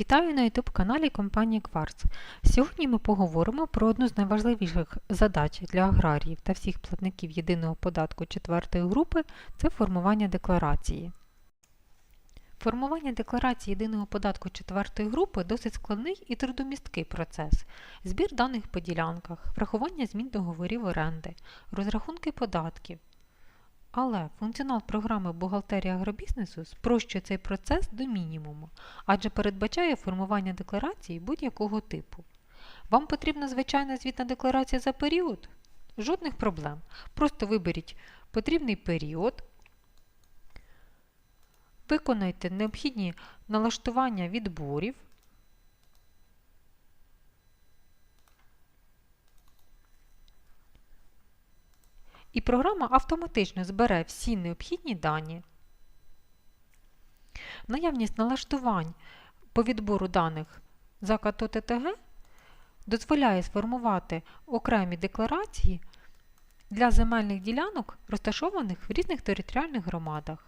Вітаю на YouTube каналі компанії Кварц. Сьогодні ми поговоримо про одну з найважливіших задач для аграріїв та всіх платників єдиного податку четвертої групи це формування декларації. Формування декларації єдиного податку четвертої групи досить складний і трудомісткий процес. Збір даних по ділянках, врахування змін договорів оренди, розрахунки податків. Але функціонал програми бухгалтерія агробізнесу спрощує цей процес до мінімуму, адже передбачає формування декларації будь-якого типу. Вам потрібна звичайна звітна декларація за період? Жодних проблем. Просто виберіть потрібний період, виконайте необхідні налаштування відборів, і програма автоматично збере всі необхідні дані. Наявність налаштувань по відбору даних за КАТО ТТГ дозволяє сформувати окремі декларації для земельних ділянок, розташованих в різних територіальних громадах.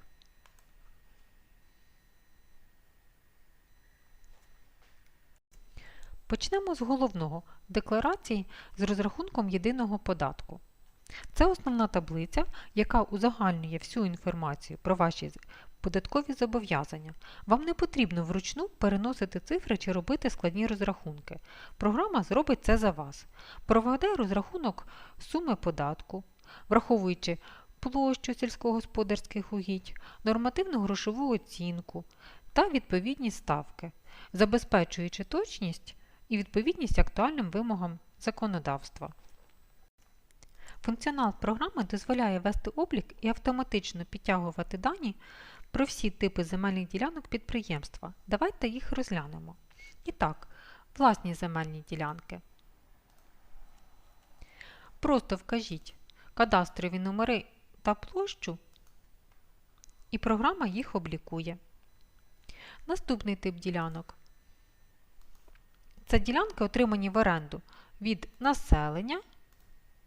Почнемо з головного – декларації з розрахунком єдиного податку. Це основна таблиця, яка узагальнює всю інформацію про ваші податкові зобов'язання. Вам не потрібно вручну переносити цифри чи робити складні розрахунки. Програма зробить це за вас. Проведе розрахунок суми податку, враховуючи площу сільськогосподарських угідь, нормативну грошову оцінку та відповідні ставки, забезпечуючи точність і відповідність актуальним вимогам законодавства. Функціонал програми дозволяє вести облік і автоматично підтягувати дані про всі типи земельних ділянок підприємства. Давайте їх розглянемо. І так, власні земельні ділянки. Просто вкажіть кадастрові номери та площу, і програма їх облікує. Наступний тип ділянок. Це ділянки, отримані в оренду від населення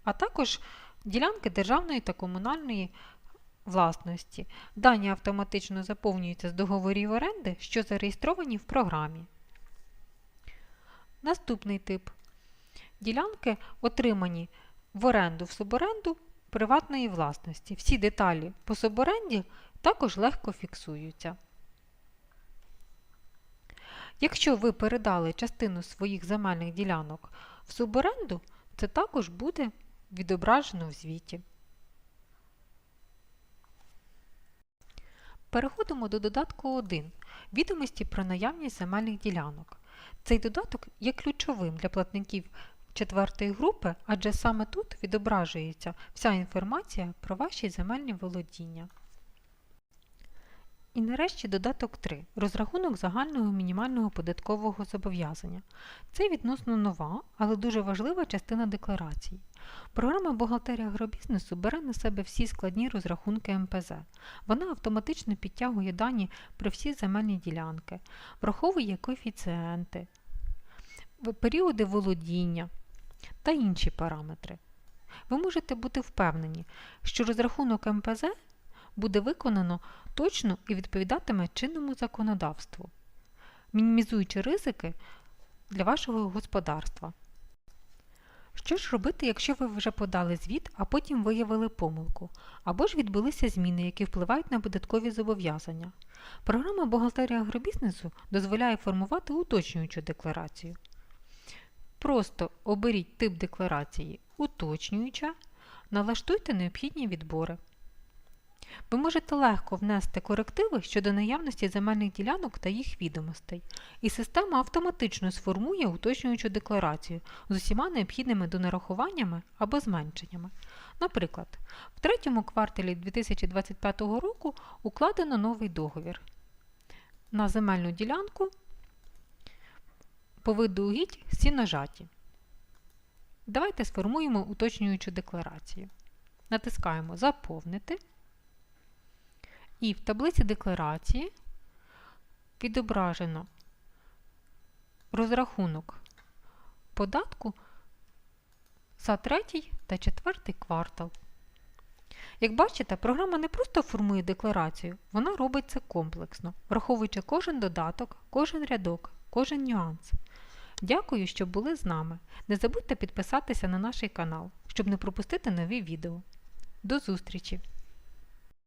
а також ділянки державної та комунальної власності. Дані автоматично заповнюються з договорів оренди, що зареєстровані в програмі. Наступний тип. Ділянки отримані в оренду в суборенду приватної власності. Всі деталі по суборенді також легко фіксуються. Якщо ви передали частину своїх земельних ділянок в суборенду, це також буде відображено в звіті. Переходимо до додатку 1. Відомості про наявність земельних ділянок. Цей додаток є ключовим для платників четвертої групи, адже саме тут відображується вся інформація про ваші земельні володіння. І нарешті додаток 3. Розрахунок загального мінімального податкового зобов'язання. Це відносно нова, але дуже важлива частина декларації. Програма бухгалтерія агробізнесу бере на себе всі складні розрахунки МПЗ. Вона автоматично підтягує дані про всі земельні ділянки, враховує коефіцієнти, періоди володіння та інші параметри. Ви можете бути впевнені, що розрахунок МПЗ буде виконано точно і відповідатиме чинному законодавству, мінімізуючи ризики для вашого господарства. Що ж робити, якщо ви вже подали звіт, а потім виявили помилку, або ж відбулися зміни, які впливають на податкові зобов'язання? Програма бухгалтерія агробізнесу дозволяє формувати уточнюючу декларацію. Просто оберіть тип декларації уточнююча, налаштуйте необхідні відбори. Ви можете легко внести корективи щодо наявності земельних ділянок та їх відомостей, і система автоматично сформує уточнюючу декларацію з усіма необхідними донарахуваннями або зменшеннями. Наприклад, в третьому кварталі 2025 року укладено новий договір на земельну ділянку по виду угідь сіножаті. Давайте сформуємо уточнюючу декларацію. Натискаємо Заповнити. І в таблиці декларації відображено розрахунок податку за третій та четвертий квартал. Як бачите, програма не просто формує декларацію, вона робить це комплексно, враховуючи кожен додаток, кожен рядок кожен нюанс. Дякую, що були з нами. Не забудьте підписатися на наш канал, щоб не пропустити нові відео. До зустрічі!